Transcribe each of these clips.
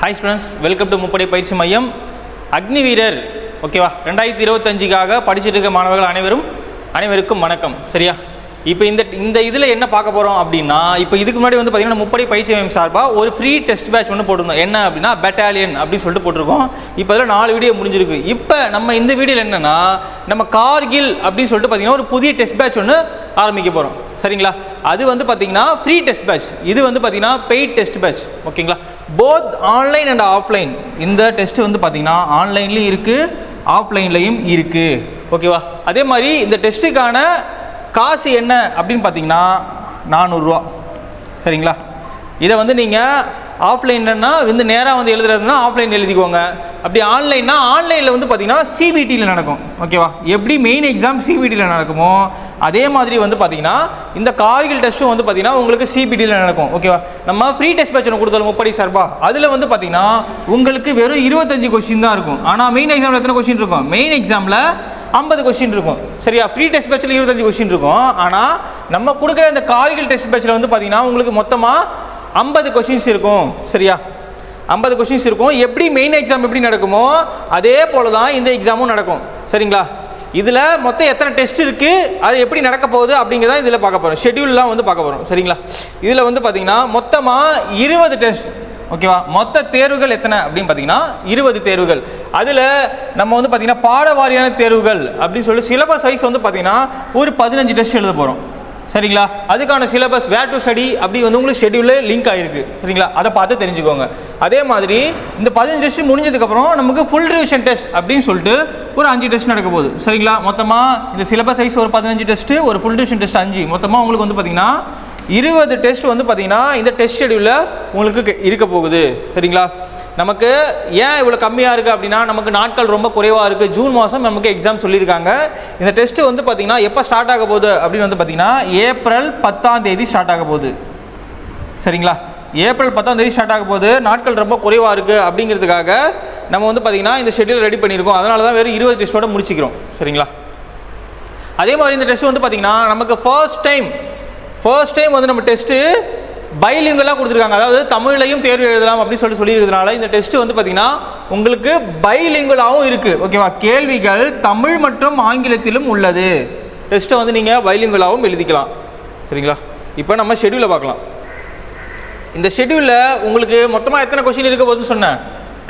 Hi students welcome to முப்படை பயிற்சி மையம் அக்னி வீரர் ஓகேவா ரெண்டாயிரத்தி இருபத்தஞ்சுக்காக படிச்சுட்டு இருக்க மாணவர்கள் அனைவரும் அனைவருக்கும் வணக்கம். சரியா? இப்போ இந்த இந்த இதில் என்ன பார்க்க போகிறோம் அப்படின்னா இப்போ இதுக்கு முன்னாடி வந்து பார்த்தீங்கன்னா முப்படை பயிற்சி மையம் சார்பாக ஒரு ஃப்ரீ டெஸ்ட் பேட்ச் ஒன்று போட்டிருந்தோம். என்ன அப்படின்னா பெட்டாலியன் அப்படின்னு சொல்லிட்டு போட்டிருக்கோம். இப்போ அதில் நாலு வீடியோ முடிஞ்சிருக்கு. இப்போ நம்ம இந்த வீடியோவில் என்னென்னா நம்ம கார்கில் அப்படின்னு சொல்லிட்டு பார்த்தீங்கன்னா ஒரு புதிய டெஸ்ட் பேட்ச் ஒன்று ஆரம்பிக்க போகிறோம் சரிங்களா? அது வந்து பார்த்தீங்கன்னா ஃப்ரீ டெஸ்ட் பேட்ச் இது வந்து பார்த்தீங்கன்னா பெய்ட் டெஸ்ட் பேட்ச் ஓகேங்களா போத் ஆன்லைன் அண்ட் ஆஃப்லைன் இந்த டெஸ்ட் வந்து பார்த்தீங்கன்னா ஆன்லைன்லேயும் இருக்குது ஆஃப்லைன்லேயும் இருக்குது ஓகேவா அதே மாதிரி இந்த டெஸ்ட்டுக்கான காசு என்ன அப்படின்னு பார்த்தீங்கன்னா நானூறுரூவா சரிங்களா? இதை வந்து நீங்கள் ஆஃப்லைன்னா வந்து நேராக வந்து எழுதுறதுனா ஆஃப்லைன் எழுதிக்கோங்க. அப்படி ஆன்லைன்னா ஆன்லைனில் வந்து பார்த்தீங்கன்னா சிபிடியில் நடக்கும். ஓகேவா எப்படி மெயின் எக்ஸாம் சிபிடியில் நடக்குமோ அதே மாதிரி வந்து பார்த்தீங்கன்னா இந்த கார்கில் டெஸ்ட்டும் வந்து பார்த்தீங்கன்னா உங்களுக்கு சிபிடியில் நடக்கும். ஓகேவா நம்ம ஃப்ரீ டெஸ்ட் பேச்சனை ஒன்று கொடுத்தாலும் முப்படி சார்பா. அதில் வந்து பார்த்தீங்கன்னா உங்களுக்கு வெறும் இருபத்தஞ்சு கொஸ்டின் தான் இருக்கும். ஆனால் மெயின் எக்ஸாமில் எத்தனை கொஸ்டின் இருக்கும்? மெயின் எக்ஸாமில் ஐம்பது கொஸ்டின் இருக்கும். சரியா? ஃப்ரீ டெஸ்ட் பேட்சில் இருபத்தஞ்சு கொஸ்டின் இருக்கும். ஆனால் நம்ம கொடுக்குற இந்த கார்கில் டெஸ்ட் பேட்சில் வந்து பார்த்தீங்கன்னா உங்களுக்கு மொத்தமாக ஐம்பது கொஷின்ஸ் இருக்கும் சரியா? ஐம்பது கொஷின்ஸ் இருக்கும். எப்படி மெயின் எக்ஸாம் எப்படி நடக்குமோ அதே போல தான் இந்த எக்ஸாமும் நடக்கும். சரிங்களா? இதில் மொத்தம் எத்தனை டெஸ்ட் இருக்குது அது எப்படி நடக்க போகுது அப்படிங்கிறத இதில் பார்க்க போகிறோம் ஷெட்யூல்லாம் வந்து பார்க்க போகிறோம் சரிங்களா? இதில் வந்து பார்த்தீங்கன்னா மொத்தமாக இருபது டெஸ்ட் ஓகேவா மொத்த தேர்வுகள் எத்தனை அப்படின்னு பார்த்தீங்கன்னா இருபது தேர்வுகள். அதில் நம்ம வந்து பார்த்திங்கன்னா பாட வாரியான தேர்வுகள் அப்படின்னு சொல்லி சிலபஸ் வைஸ் வந்து பார்த்தீங்கன்னா ஒரு பதினஞ்சு டெஸ்ட் எழுத போகிறோம் சரிங்களா? அதுக்கான சிலபஸ் வேர் டு ஸ்டடி அப்படி வந்து உங்களுக்கு ஷெடியூலே லிங்க் ஆகிருக்கு சரிங்களா? அதை பார்த்து தெரிஞ்சுக்கோங்க. அதே மாதிரி இந்த பதினஞ்சு டெஸ்ட் முடிஞ்சதுக்கப்புறம் நமக்கு ஃபுல் ரிவிஷன் டெஸ்ட் அப்படின்னு சொல்லிட்டு ஒரு அஞ்சு டெஸ்ட் நடக்க போகுது. சரிங்களா? மொத்தமாக இந்த சிலபஸ் சைஸ் ஒரு பதினஞ்சு டெஸ்ட்டு ஒரு ஃபுல் ரிவிஷன் டெஸ்ட் அஞ்சு. மொத்தமாக உங்களுக்கு வந்து பார்த்தீங்கன்னா இருபது டெஸ்ட் வந்து பார்த்தீங்கன்னா இந்த டெஸ்ட் ஷெட்யூலில் உங்களுக்கு கெ- இருக்க போகுது. சரிங்களா? நமக்கு ஏன் இவ்வளோ கம்மியாக இருக்குது அப்படின்னா நமக்கு நாட்கள் ரொம்ப குறைவாக இருக்குது ஜூன் மாதம் நமக்கு எக்ஸாம் சொல்லியிருக்காங்க. இந்த டெஸ்ட்டு வந்து பார்த்திங்கன்னா எப்போ ஸ்டார்ட் ஆக போகுது அப்படின்னு வந்து பார்த்திங்கன்னா ஏப்ரல் பத்தாம் தேதி ஸ்டார்ட் ஆக போகுது. சரிங்களா? ஏப்ரல் பத்தாம் தேதி ஸ்டார்ட் ஆக போகுது. நாட்கள் ரொம்ப குறைவாக இருக்குது அப்படிங்கிறதுக்காக நம்ம வந்து பார்த்திங்கன்னா இந்த ஷெட்யூல் ரெடி பண்ணியிருக்கோம். அதனால தான் வெறும் இருபது டெஸ்ட்டோட முடிச்சிக்கிறோம். சரிங்களா? அதே மாதிரி இந்த டெஸ்ட் வந்து பார்த்திங்கன்னா நமக்கு ஃபர்ஸ்ட் டைம் ஃபர்ஸ்ட் டைம் வந்து நம்ம டெஸ்ட்டு பைலிங்கெல்லாம் கொடுத்துருக்காங்க. அதாவது தமிழ்லையும் தேர்வு எழுதலாம் அப்படின்னு சொல்லி சொல்லியிருக்கிறதுனால இந்த டெஸ்ட் வந்து பார்த்திங்கன்னா உங்களுக்கு பைலிங்குலாகவும் இருக்குது ஓகேவா கேள்விகள் தமிழ் மற்றும் ஆங்கிலத்திலும் உள்ளது. டெஸ்ட்டை வந்து நீங்கள் பைலிங்குலாகவும் எழுதிக்கலாம். சரிங்களா? இப்போ நம்ம ஷெட்யூலை பார்க்கலாம். இந்த ஷெட்யூலில் உங்களுக்கு மொத்தமாக எத்தனை கொஷின் இருக்க போகுதுன்னு சொன்னேன்.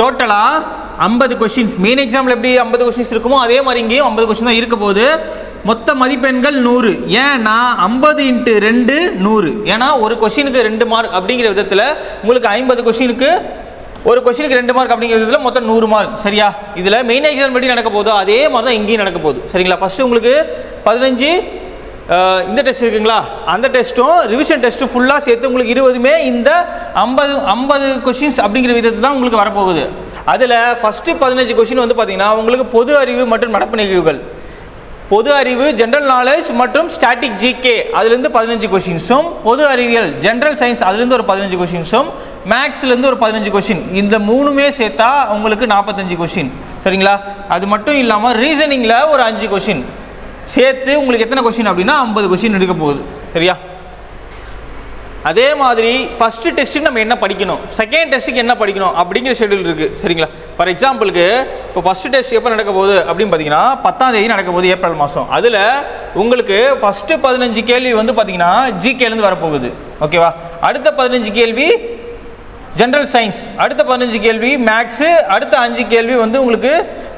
டோட்டலாக ஐம்பது கொஷின்ஸ் மெயின் எக்ஸாமில் எப்படி ஐம்பது கொஷின்ஸ் இருக்குமோ அதே மாதிரி இங்கேயும் ஐம்பது கொஷின் தான் இருக்க போகுது. மொத்த மதிப்பெண்கள் நூறு. ஏன்னா ஐம்பது இன்ட்டு ரெண்டு நூறு. ஏன்னா ஒரு கொஷினுக்கு ரெண்டு மார்க் அப்படிங்கிற விதத்தில் உங்களுக்கு ஐம்பது கொஷினுக்கு ஒரு கொஷினுக்கு ரெண்டு மார்க் அப்படிங்கிற விதத்தில் மொத்தம் நூறு மார்க் சரியா? இதில் மெயின் எக்ஸாம் படி நடக்க போதோ அதே மாதிரி தான் இங்கேயும் நடக்க போகுது. சரிங்களா? ஃபஸ்ட்டு உங்களுக்கு பதினஞ்சு இந்த டெஸ்ட் இருக்குங்களா? அந்த டெஸ்ட்டும் ரிவிஷன் டெஸ்ட்டும் ஃபுல்லாக சேர்த்து உங்களுக்கு இருபதுமே இந்த ஐம்பது ஐம்பது கொஷின்ஸ் அப்படிங்கிற விதத்தில் தான் உங்களுக்கு வரப்போகுது. அதில் ஃபஸ்ட்டு பதினஞ்சு கொஷின் வந்து பார்த்தீங்கன்னா உங்களுக்கு பொது அறிவு மற்றும் நடப்பு நிகழ்வுகள். பொது அறிவு ஜென்ரல் நாலேஜ் மற்றும் ஸ்டாட்டிக் ஜிகே அதுலேருந்து பதினஞ்சு கொஷின்ஸும் பொது அறிவியல் ஜென்ரல் சயின்ஸ் அதுலேருந்து ஒரு பதினஞ்சு கொஷின்ஸும் மேக்ஸ்லேருந்து ஒரு பதினஞ்சு கொஷின் இந்த மூணுமே சேர்த்தா உங்களுக்கு நாற்பத்தஞ்சு கொஷின் சரிங்களா? அது மட்டும் இல்லாமல் ரீசனிங்கில் ஒரு அஞ்சு கொஷின் சேர்த்து உங்களுக்கு எத்தனை கொஷின் அப்படின்னா ஐம்பது கொஷின் எடுக்க போகுது. சரியா? அதே மாதிரி ஃபஸ்ட்டு டெஸ்ட்டுக்கு நம்ம என்ன படிக்கணும்? செகண்ட் டெஸ்ட்டுக்கு என்ன படிக்கணும்? அப்படிங்கிற ஷெட்யூல் இருக்குது சரிங்களா? ஃபார் எக்ஸாம்பிளுக்கு இப்போ ஃபஸ்ட்டு டெஸ்ட் எப்போ நடக்க போகுது அப்படின்னு பார்த்தீங்கன்னா பத்தாம் தேதி நடக்க போகுது ஏப்ரல் மாதம் அதில் உங்களுக்கு ஃபஸ்ட்டு பதினஞ்சு கேள்வி வந்து பார்த்தீங்கன்னா ஜிகேலேருந்து வரப்போகுது. ஓகேவா அடுத்த பதினஞ்சு கேள்வி ஜென்ரல் சயின்ஸ் அடுத்த பதினஞ்சு கேள்வி மேக்ஸு அடுத்த அஞ்சு கேள்வி வந்து உங்களுக்கு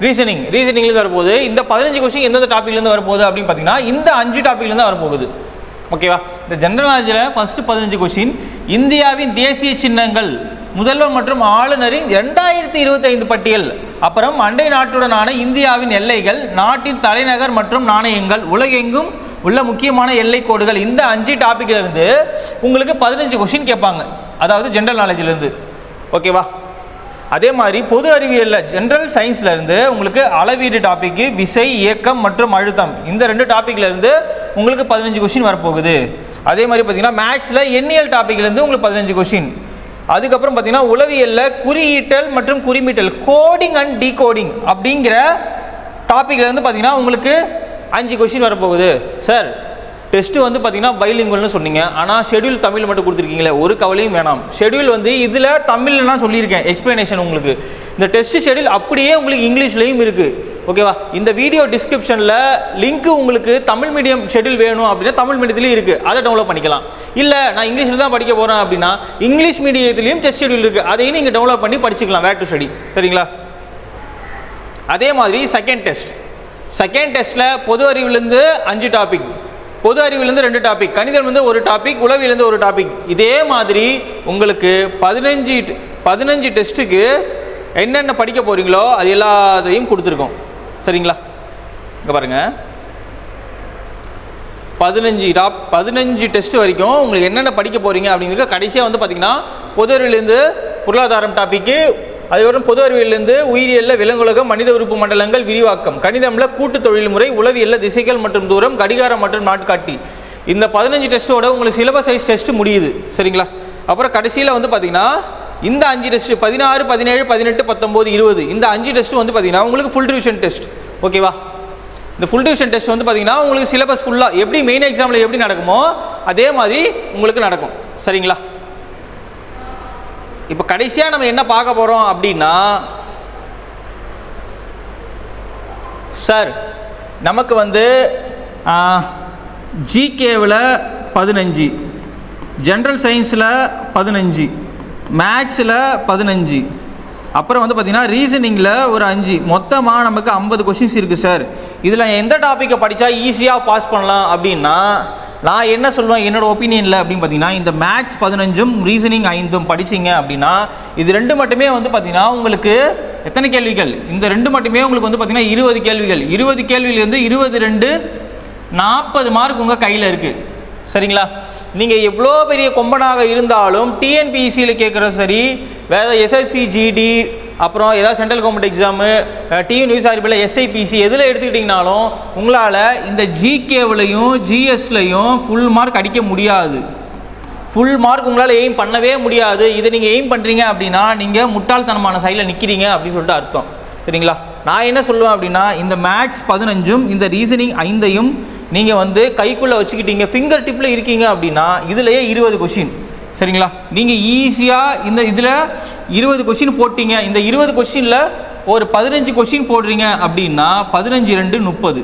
ரீசனிங் ரீசனிங்லேருந்து வரப்போகுது. இந்த பதினஞ்சு கொஸ்டின் எந்தெந்த டாப்பிக்லேருந்து வரப்போகுது அப்படின்னு பார்த்தீங்கன்னா இந்த அஞ்சு டாப்பிக்லேருந்து வரப்போகுது. ஓகேவா இந்த ஜென்ரல் நாலேஜில் ஃபஸ்ட்டு பதினஞ்சு கொஷின் இந்தியாவின் தேசிய சின்னங்கள் முதல்வர் மற்றும் ஆளுநரின் ரெண்டாயிரத்தி இருபத்தைந்து பட்டியல். அப்புறம் அண்டை நாட்டுடனான இந்தியாவின் எல்லைகள் நாட்டின் தலைநகர் மற்றும் நாணயங்கள் உலகெங்கும் உள்ள முக்கியமான எல்லை கோடுகள் இந்த அஞ்சு டாப்பிக்லேருந்து உங்களுக்கு பதினஞ்சு கொஷின் கேட்பாங்க. அதாவது ஜென்ரல் நாலேஜ்லேருந்து ஓகேவா அதே மாதிரி பொது அறிவியலில் ஜென்ரல் சயின்ஸ்லேருந்து உங்களுக்கு அளவீடு டாப்பிக்கு விசை இயக்கம் மற்றும் அழுத்தம். இந்த ரெண்டு டாப்பிக்லேருந்து உங்களுக்கு பதினஞ்சு கொஷின் வரப்போகுது. அதே மாதிரி பார்த்தீங்கன்னா மேக்ஸில் எண்ணியல் டாப்பிக்லேருந்து உங்களுக்கு பதினஞ்சு கொஷின் அதுக்கப்புறம் பார்த்தீங்கன்னா உளவியலில் குறியீட்டல் மற்றும் குறிமீட்டல் கோடிங் அண்ட் டீகோடிங் அப்படிங்கிற டாப்பிக்லேருந்து பார்த்தீங்கன்னா உங்களுக்கு அஞ்சு கொஷின் வரப்போகுது. சார் டெஸ்ட்டு வந்து பார்த்தீங்கன்னா பைலிங்குவல்னு சொன்னீங்க. ஆனால் ஷெட்யூல் தமிழ் மட்டும் கொடுத்துருக்கீங்களே ஒரு கவலையும் வேணாம். ஷெட்யூல் வந்து இதில் தமிழ்ல நான் சொல்லியிருக்கேன் எக்ஸ்ப்ளனேஷன் உங்களுக்கு. இந்த டெஸ்ட் ஷெட்யூல் அப்படியே உங்களுக்கு இங்கிலீஷ்லேயும் இருக்குது ஓகேவா? இந்த வீடியோ டிஸ்கிரிப்ஷனில் லிங்க் உங்களுக்கு தமிழ் மீடியம் ஷெட்யூல் வேணும் அப்படின்னா தமிழ் மீடியத்துலேயும் இருக்குது அதை டவுன்லோட் பண்ணிக்கலாம். இல்லை நான் இங்கிலீஷில் தான் படிக்க போகிறேன் அப்படின்னா இங்கிலீஷ் மீடியத்துலேயும் டெஸ்ட் ஷெட்யூல் இருக்குது அதையும் நீங்கள் டவுன்லோட் பண்ணி படிச்சுக்கலாம் வேர் டு ஸ்டடி சரிங்களா? அதே மாதிரி செகண்ட் டெஸ்ட் செகண்ட் டெஸ்ட்டில் பொது அறிவுலேருந்து அஞ்சு டாபிக் பொது அறிவிலேருந்து ரெண்டு டாபிக் கணிதம் வந்து ஒரு டாபிக் உளவிலேருந்து ஒரு டாபிக் இதே மாதிரி உங்களுக்கு பதினஞ்சு பதினஞ்சு டெஸ்ட்டுக்கு என்னென்ன படிக்க போகிறீங்களோ அது எல்லாத்தையும் கொடுத்துருக்கோம். சரிங்களா? இங்கே பாருங்கள் பதினஞ்சு டாப் பதினஞ்சு டெஸ்ட் வரைக்கும் உங்களுக்கு என்னென்ன படிக்க போகிறீங்க அப்படிங்கிறது கடைசியாக வந்து பார்த்தீங்கன்னா பொது அறிவிலேருந்து பொருளாதாரம் டாப்பிக்கு அதுக்கப்புறம் பொது அறிவியலேருந்து உயிரியல்ல விலங்குலகம் மனித உறுப்பு மண்டலங்கள் விரிவாக்கம் கணிதமில் கூட்டு தொழில்முறை உளவியல்ல திசைகள் மற்றும் தூரம் கடிகாரம் மற்றும் நாட்காட்டி. இந்த பதினஞ்சு டெஸ்ட்டோட உங்களுக்கு சிலபஸ் சைஸ் டெஸ்ட் முடியுது. சரிங்களா? அப்புறம் கடைசியில் வந்து பார்த்தீங்கன்னா இந்த அஞ்சு டெஸ்ட் பதினாறு பதினேழு பதினெட்டு பத்தொம்போது இருபது. இந்த அஞ்சு டெஸ்ட் வந்து பார்த்தீங்கன்னா உங்களுக்கு ஃபுல் டிவிஷன் டெஸ்ட் ஓகேவா இந்த ஃபுல் டிவிஷன் டெஸ்ட் வந்து பார்த்தீங்கன்னா உங்களுக்கு சிலபஸ் ஃபுல்லாக எப்படி மெயின் எக்ஸாமில் எப்படி நடக்குமோ அதே மாதிரி உங்களுக்கு நடக்கும். சரிங்களா? இப்போ கடைசியாக நம்ம என்ன பார்க்க போகிறோம் அப்படின்னா சார் நமக்கு வந்து ஜிகேவில் பதினஞ்சு ஜென்ரல் சயின்ஸில் பதினஞ்சு. மேக்ஸில் பதினஞ்சு. அப்புறம் வந்து பார்த்திங்கன்னா ரீசனிங்கில் ஒரு அஞ்சு. மொத்தமாக நமக்கு ஐம்பது கொஷின்ஸ் இருக்குது சார் இதில் எந்த டாப்பிக்கை படித்தா ஈஸியாக பாஸ் பண்ணலாம் அப்படின்னா நான் என்ன சொல்லுவேன் என்னோடய ஒப்பீனியனில் அப்படின்னு பார்த்தீங்கன்னா இந்த மேக்ஸ் பதினஞ்சும் ரீசனிங் ஐந்தும் படிச்சீங்க அப்படின்னா இது ரெண்டு மட்டுமே வந்து பார்த்தீங்கன்னா உங்களுக்கு எத்தனை கேள்விகள்? இந்த ரெண்டு மட்டுமே உங்களுக்கு வந்து பார்த்தீங்கன்னா இருபது கேள்விகள். இருபது கேள்வியிலேருந்து இருபது ரெண்டு நாற்பது மார்க் உங்கள் கையில் இருக்குது சரிங்களா? நீங்கள் எவ்வளோ பெரிய கொம்பனாக இருந்தாலும் டிஎன்பிஎஸ்சியில் கேட்குற சரி வேறு எஸ்எஸ்சி ஜிடி அப்புறம் ஏதாவது central government exam TV news ஆர்பியில் எஸ்ஐபிசி எதில் எடுத்துக்கிட்டிங்கனாலும் உங்களால் இந்த ஜிகேவிலையும் ஜிஎஸ்லையும் ஃபுல் மார்க் அடிக்க முடியாது. ஃபுல் மார்க் உங்களால் எய்ம் பண்ணவே முடியாது. இதை நீங்கள் எய்ம் பண்ணுறீங்க அப்படின்னா நீங்கள் முட்டாள்தனமான சைடில் நிற்கிறீங்க அப்படின்னு சொல்லிட்டு அர்த்தம். சரிங்களா? நான் என்ன சொல்லுவேன் அப்படின்னா இந்த மேக்ஸ் பதினஞ்சும் இந்த ரீசனிங் ஐந்தையும் நீங்கள் வந்து கைக்குள்ளே வச்சுக்கிட்டீங்க ஃபிங்கர் டிப்பில் இருக்கீங்க அப்படின்னா இதுலேயே இருபது கொஷின் சரிங்களா? நீங்கள் ஈஸியாக இந்த இதில் இருபது கொஷின் போட்டீங்க. இந்த இருபது கொஷினில் ஒரு பதினஞ்சு கொஷின் போடுறீங்க அப்படின்னா பதினஞ்சு ரெண்டு முப்பது.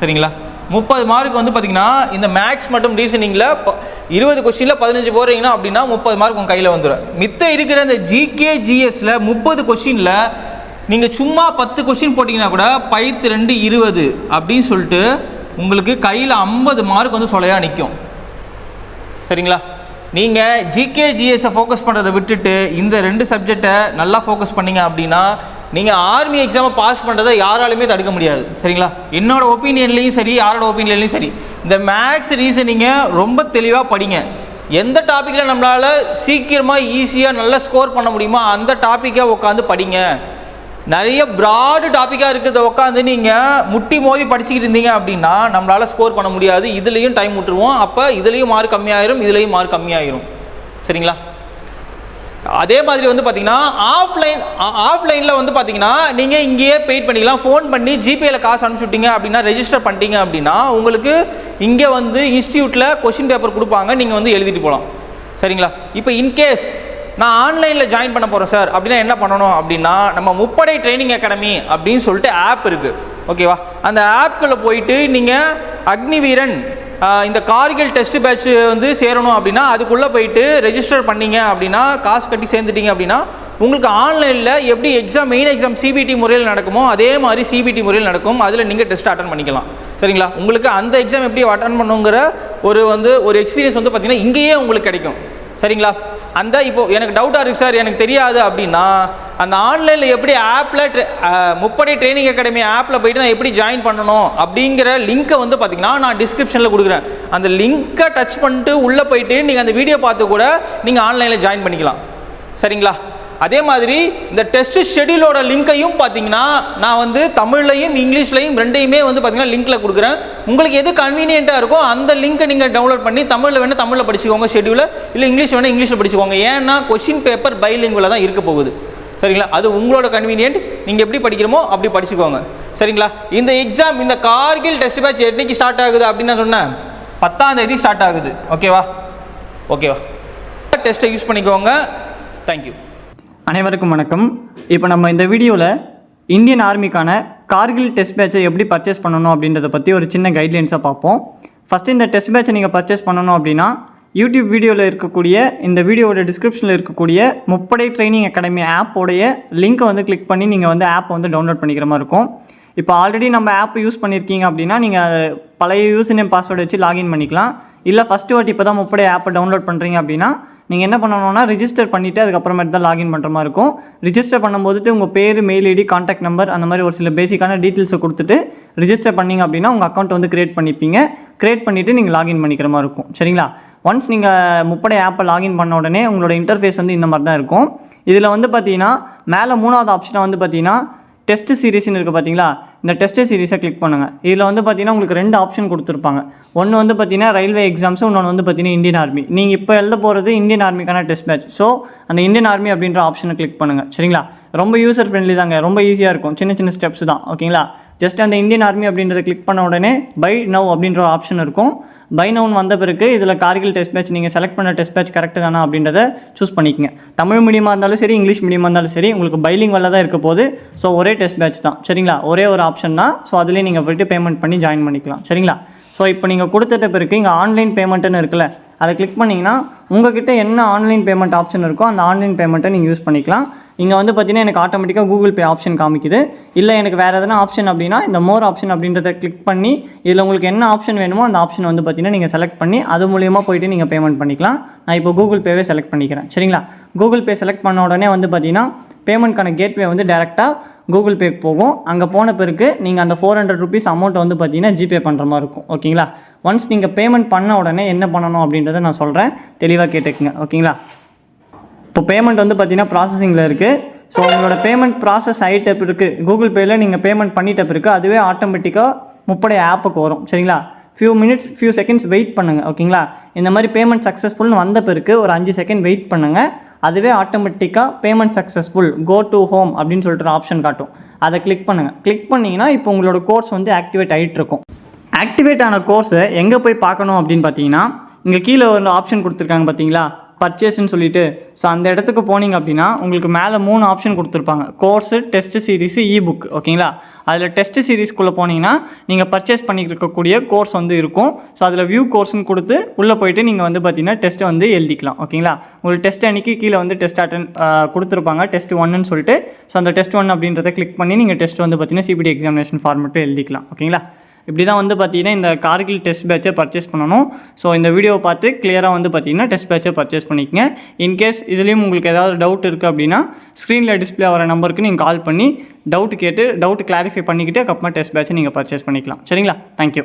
சரிங்களா? முப்பது மார்க் வந்து பார்த்தீங்கன்னா இந்த மேக்ஸ் மற்றும் ரீசனிங்கில் இருபது கொஸ்டினில் பதினஞ்சு போடுறீங்கன்னா அப்படின்னா முப்பது மார்க் உங்கள் கையில் வந்துடும் மித்த இருக்கிற இந்த ஜிகே முப்பது கொஷினில் நீங்கள் சும்மா பத்து கொஷின் போட்டிங்கன்னா கூட பைத்து ரெண்டு இருபது அப்படின்னு சொல்லிட்டு உங்களுக்கு கையில் ஐம்பது மார்க் வந்து சொலையாக நிற்கும் சரிங்களா? நீங்கள் ஜிகே ஜிஎஸை ஃபோக்கஸ் பண்ணுறதை விட்டுட்டு இந்த ரெண்டு சப்ஜெக்டை நல்லா ஃபோக்கஸ் பண்ணீங்க அப்படின்னா நீங்கள் ஆர்மி எக்ஸாமை பாஸ் பண்ணுறதை யாராலுமே தடுக்க முடியாது. சரிங்களா? என்னோட ஒப்பீனியன்லேயும் சரி யாரோட ஒப்பீனியன்லேயும் சரி. இந்த மேக்ஸ் ரீசனிங்கை ரொம்ப தெளிவாக படிங்க. எந்த டாப்பிக்கில் நம்மளால் சீக்கிரமாக ஈஸியாக நல்லா ஸ்கோர் பண்ண முடியுமோ அந்த டாப்பிக்கை உட்காந்து படிங்க. நிறைய ப்ராடு டாப்பிக்காக இருக்கிறத உட்காந்து நீங்கள் முட்டி மோதி படிச்சுக்கிட்டு இருந்தீங்க அப்படின்னா நம்மளால் ஸ்கோர் பண்ண முடியாது. இதுலேயும் டைம் விட்டுருவோம். அப்போ இதுலேயும் மார்க் கம்மியாயிரும் இதுலேயும் மார்க் கம்மியாயிரும். சரிங்களா? அதே மாதிரி வந்து பார்த்தீங்கன்னா ஆஃப்லைன் ஆஃப்லைனில் வந்து பார்த்தீங்கன்னா நீங்கள் இங்கேயே பெயிட் பண்ணிக்கலாம். ஃபோன் பண்ணி ஜிபேயில் காசு அனுப்பிச்சுட்டீங்க அப்படின்னா ரெஜிஸ்டர் பண்ணிட்டீங்க அப்படின்னா உங்களுக்கு இங்கே வந்து இன்ஸ்டியூட்டில் கொஷின் பேப்பர் கொடுப்பாங்க. நீங்கள் வந்து எழுதிட்டு போகலாம். சரிங்களா? இப்போ இன்கேஸ் நான் ஆன்லைனில் ஜாயின் பண்ண போகிறேன் சார் அப்படின்னா என்ன பண்ணணும் அப்படின்னா நம்ம முப்படை ட்ரைனிங் அகாடமி அப்படின்னு சொல்லிட்டு ஆப் இருக்குது ஓகேவா அந்த ஆப்குள்ளே போயிட்டு நீங்கள் அக்னிவீரன் இந்த கார்கில் டெஸ்ட் பேட்ச் வந்து சேரணும் அப்படின்னா அதுக்குள்ளே போயிட்டு ரெஜிஸ்டர் பண்ணீங்க அப்படின்னா காசு கட்டி சேர்ந்துட்டீங்க அப்படின்னா உங்களுக்கு ஆன்லைனில் எப்படி எக்ஸாம் மெயின் எக்ஸாம் சிபிடி முறையில் நடக்குமோ அதே மாதிரி சிபிடி முறையில் நடக்கும். அதில் நீங்கள் டெஸ்ட் அட்டன் பண்ணிக்கலாம். சரிங்களா? உங்களுக்கு அந்த எக்ஸாம் எப்படி அட்டன் பண்ணுங்கிற ஒரு வந்து ஒரு எக்ஸ்பீரியன்ஸ் வந்து பார்த்திங்கன்னா இங்கேயே உங்களுக்கு கிடைக்கும். சரிங்களா? அந்த இப்போ எனக்கு டவுட்டாக இருக்குது சார் எனக்கு தெரியாது அப்படின்னா அந்த ஆன்லைனில் எப்படி ஆப்பில் முப்படை ட்ரைனிங் அகாடமி ஆப்பில் போயிட்டு நான் எப்படி ஜாயின் பண்ணணும் அப்படிங்கிற லிங்க்கை வந்து பார்த்தீங்கன்னா நான் டிஸ்கிரிப்ஷனில் கொடுக்குறேன். அந்த லிங்க்கை டச் பண்ணிட்டு உள்ளே போயிட்டு நீங்கள் அந்த வீடியோ பார்த்து கூட நீங்கள் ஆன்லைனில் ஜாயின் பண்ணிக்கலாம். சரிங்களா? அதே மாதிரி இந்த டெஸ்ட் ஷெடியூலோட லிங்க்கையும் பார்த்தீங்கன்னா நான் வந்து தமிழ்லையும் இங்கிலீஷ்லையும் ரெண்டையுமே வந்து பார்த்தீங்கன்னா லிங்க்கில் கொடுக்குறேன். உங்களுக்கு எது கன்வீனியண்ட்டாக இருக்கோ அந்த லிங்க்கை நீங்கள் டவுன்லோட் பண்ணி தமிழில் வேணால் தமிழில் படிச்சுக்கோங்க ஷெடியூலில் இல்லை இங்கிலீஷ் வேணால் இங்கிலீஷில் படிச்சுக்கோங்க. ஏன்னா கொஷின் பேப்பர் பைலிங்குவில் தான் இருக்க போகுது. சரிங்களா? அது உங்களோட கன்வீனியன்ட் நீங்கள் எப்படி படிக்கிறோமோ அப்படி படிச்சுக்கோங்க. சரிங்களா? இந்த எக்ஸாம் இந்த கார்கில் டெஸ்ட் பேட்ச் என்னைக்கு ஸ்டார்ட் ஆகுது அப்படின்னு நான் சொன்னேன். பத்தாம் தேதி ஸ்டார்ட் ஆகுது. ஓகேவா ஓகேவா டெஸ்ட்டை யூஸ் பண்ணிக்கோங்க. தேங்க்யூ அனைவருக்கும் வணக்கம். இப்போ நம்ம இந்த வீடியோவில் இந்தியன் ஆர்மிக்கான கார்கில் டெஸ்ட் பேட்சை எப்படி பர்ச்சேஸ் பண்ணணும் அப்படின்றத பற்றி ஒரு சின்ன கைட்லைன்ஸாக பார்ப்போம். ஃபஸ்ட்டு இந்த டெஸ்ட் பேட்சை நீங்கள் பர்ச்சேஸ் பண்ணணும் அப்படின்னா யூடியூப் வீடியோவில் இருக்கக்கூடிய இந்த வீடியோவோட டிஸ்கிரிப்ஷனில் இருக்கக்கூடிய முப்படை ட்ரைனிங் அகாடமி ஆப்போடைய லிங்க்கை வந்து கிளிக் பண்ணி நீங்கள் வந்து ஆப்பை வந்து டவுன்லோட் பண்ணிக்கிற மாதிரி இருக்கும். இப்போ ஆல்ரெடி நம்ம ஆப் யூஸ் பண்ணியிருக்கீங்க அப்படின்னா நீங்கள் பழைய யூஸ் நேம் பாஸ்வேர்டு வச்சு லாகின் பண்ணிக்கலாம். இல்லை ஃபஸ்ட்டு வாட்டி இப்போ தான் முப்படை ஆப்பை டவுன்லோட் பண்ணுறீங்க அப்படின்னா நீங்கள் என்ன பண்ணணும்னா ரிஜிஸ்டர் பண்ணிவிட்டு அதுக்கப்புறமேட்டு தான் லாகின் பண்ணுற மாதிரி இருக்கும். ரிஜிஸ்டர் பண்ணும்போது உங்கள் பேர் மெயில் ஐடி காண்டாக்ட் நம்பர் அந்த மாதிரி ஒரு சில பேசிக்கான டீட்டெயில்ஸை கொடுத்துட்டு ரிஜிஸ்டர் பண்ணீங்க அப்படின்னா உங்கள் அக்கௌண்ட் வந்து க்ரியேட் பண்ணிப்பீங்க. க்ரியேட் பண்ணிவிட்டு நீங்கள் லாகின் பண்ணிக்கிற மாதிரி இருக்கும். சரிங்களா? ஒன்ஸ் நீங்கள் முப்படை ஆப்பை லாகின் பண்ண உடனே உங்களோட இன்டர்ஃபேஸ் வந்து இந்த மாதிரி தான் இருக்கும். இதில் வந்து பார்த்தீங்கன்னா மேலே மூணாவது ஆப்ஷனை வந்து பார்த்தீங்கன்னா டெஸ்ட் சீரீஸ்னு இருக்குது பார்த்தீங்களா இந்த டெஸ்ட் சீரிஸை கிளிக் பண்ணுங்கள் இதில் வந்து பார்த்தீங்கன்னா உங்களுக்கு ரெண்டு ஆப்ஷன் கொடுத்துருப்பாங்க. ஒன்று வந்து பார்த்தீங்கன்னா ரயில்வே எக்ஸாம்ஸும் இன்னொன்று வந்து பார்த்தீங்கன்னா இந்தியன் ஆர்மி நீங்கள் இப்போ எழுத போகிறது இந்தியன் ஆர்மிக்கான டெஸ்ட் மேட்ச் ஸோ அந்த இந்தியன் ஆர்மி அப்படின்ற ஆப்ஷனை கிளிக் பண்ணுங்கள் சரிங்களா? ரொம்ப யூசர் ஃப்ரெண்ட்லி தாங்க. ரொம்ப ஈஸியாக இருக்கும். சின்ன சின்ன ஸ்டெப்ஸ் தான். ஓகேங்களா ஜஸ்ட் அந்த இந்தியன் ஆர்மி அப்படின்றத கிளிக் பண்ண உடனே பை நவ் அப்படின்ற ஆப்ஷன் இருக்கும். பை நவுன் வந்த பிறகு இதில் கார்கில் டெஸ்ட் பேட்ச் நீங்கள் செலக்ட் பண்ண டெஸ்ட் பேட்ச் கரெக்டு தானா அப்படின்றத சூஸ் பண்ணிக்கங்க. தமிழ் மீடியமாக இருந்தாலும் சரி இங்கிலீஷ் மீடியமாக இருந்தாலும் சரி உங்களுக்கு பைலிங் வல்ல தான் இருக்க போது ஸோ ஒரே டெஸ்ட் பேட்ச் தான். சரிங்களா? ஒரே ஒரு ஆப்ஷன் தான். ஸோ அதிலே நீங்கள் போய்ட்டு பேமெண்ட் பண்ணி ஜாயின் பண்ணிக்கலாம். சரிங்களா? ஸோ இப்போ நீங்கள் கொடுத்துட்ட பிறகு இங்கே ஆன்லைன் பேமெண்ட்டுன்னு இருக்குல்ல அதை கிளிக் பண்ணிங்கன்னா உங்ககிட்ட என்ன ஆன்லைன் பேமெண்ட் ஆப்ஷன் இருக்கோ அந்த ஆன்லைன் பேமெண்ட்டை நீங்கள் யூஸ் பண்ணிக்கலாம். இங்கே வந்து பார்த்தீங்கன்னா எனக்கு ஆட்டோமேட்டிக்காக கூகுள் பே ஆப்ஷன் காமிக்குது. இல்லை எனக்கு வேறு எதனா ஆப்ஷன் அப்படின்னா இந்த மோர் ஆப்ஷன் அப்படின்றத கிளிக் பண்ணி இதில் உங்களுக்கு என்ன ஆப்ஷன் வேணுமோ அந்த ஆப்ஷன் வந்து பார்த்தீங்கன்னா நீங்கள் செலக்ட் பண்ணி அது மூலியமாக போயிட்டு நீங்கள் பேமெண்ட் பண்ணிக்கலாம். நான் இப்போ கூகுள் பேவே செலக்ட் பண்ணிக்கிறேன். சரிங்களா? கூகுள் பே செலக்ட் பண்ண உடனே வந்து பார்த்தீங்கன்னா பேமெண்ட்க்கான கேட்வே வந்து டேரெக்டாக கூகுள் பேக்கு போகும். அங்கே போன பிறகு நீங்கள் அந்த ஃபோர் ஹண்ட்ரட் ருபீஸ் அமௌண்ட்டை வந்து பார்த்தீங்கன்னா ஜிபே பண்ணுற மாதிரி இருக்கும். ஓகேங்களா? ஒன்ஸ் நீங்கள் பேமெண்ட் பண்ண உடனே என்ன பண்ணணும் அப்படின்றத நான் சொல்கிறேன் தெளிவாக கேட்டுக்குங்க. ஓகேங்களா? இப்போ பேமெண்ட் வந்து பார்த்தீங்கன்னா ப்ராசஸிங்கில் இருக்குது ஸோ உங்களோட பேமெண்ட் ப்ராசஸ் ஆகிட்ட பிறகு கூகுள் பேயில் நீங்கள் பேமெண்ட் பண்ணிட்ட பிறகு அதுவே ஆட்டோமேட்டிக்காக முப்படை ஆப்புக்கு வரும். சரிங்களா? Few minutes few seconds wait பண்ணுங்கள் ஓகேங்களா? இந்த மாதிரி பேமெண்ட் சக்ஸஸ்ஃபுல்னு வந்த பிறகு ஒரு அஞ்சு செகண்ட் வெயிட் பண்ணுங்கள் அதுவே ஆட்டோமேட்டிக்காக payment successful go to home அப்படின்னு சொல்லிட்டு ஒரு ஆப்ஷன் காட்டும். அதை கிளிக் பண்ணுங்கள் கிளிக் பண்ணிங்கன்னா இப்போ உங்களோட கோர்ஸ் வந்து ஆக்டிவேட் ஆகிட்டு இருக்கும் ஆக்டிவேட் ஆன கோர்ஸை எங்கே போய் பார்க்கணும் அப்படின்னு பார்த்தீங்கன்னா இங்கே கீழே ஒரு ஆப்ஷன் கொடுத்துருக்காங்க பார்த்தீங்களா? பர்ச்சேஸ்ன்னு சொல்லிட்டு ஸோ அந்த இடத்துக்கு போனீங்க அப்படின்னா உங்களுக்கு மேலே மூணு ஆப்ஷன் கொடுத்துருப்பாங்க. Course test series e book ஓகேங்களா? அதில் டெஸ்ட் சீரிஸ்க்குள்ளே போனீங்கன்னா நீங்கள் பர்ச்சேஸ் பண்ணிட்டு இருக்கக்கூடிய கோர்ஸ் வந்து இருக்கும். ஸோ அதில் வியூ கோர்ஸ்னு கொடுத்து உள்ளே போயிட்டு நீங்கள் வந்து பார்த்தீங்கன்னா டெஸ்ட்டை வந்து எழுதிக்கலாம் ஓகேங்களா? உங்களுக்கு டெஸ்ட் அன்றைக்கி கீழே வந்து டெஸ்ட் அட்டன் கொடுத்துருப்பாங்க டெஸ்ட் ஒன்னு சொல்லிட்டு. ஸோ அந்த டெஸ்ட் ஒன் அப்படின்றத கிளிக் பண்ணி நீங்கள் டெஸ்ட் வந்து பார்த்தீங்கன்னா சிபிடி எக்ஸாமினேஷன் ஃபார்மெட்டில் எழுதிக்கலாம் ஓகேங்களா? இப்படி தான் வந்து பார்த்தீங்கன்னா இந்த கார்கில் டெஸ்ட் பேட்சை பர்ச்சேஸ் பண்ணணும். ஸோ இந்த வீடியோவை பார்த்து கிளியராக வந்து பார்த்தீங்கன்னா டெஸ்ட் பேட்சை பர்ச்சேஸ் பண்ணிக்கங்க. இன்கேஸ் இதுலேயும் உங்களுக்கு ஏதாவது டவுட் இருக்குது அப்படின்னா ஸ்க்ரீனில் டிஸ்பிளே ஆகிற நம்பருக்கு நீங்கள் கால் பண்ணி டவுட் கேட்டு டவுட் கிளாரிஃபை பண்ணிக்கிட்டு அதுக்கப்புறமா டெஸ்ட் பேட்சை நீங்கள் பர்ச்சேஸ் பண்ணிக்கலாம். சரிங்களா? தேங்க்யூ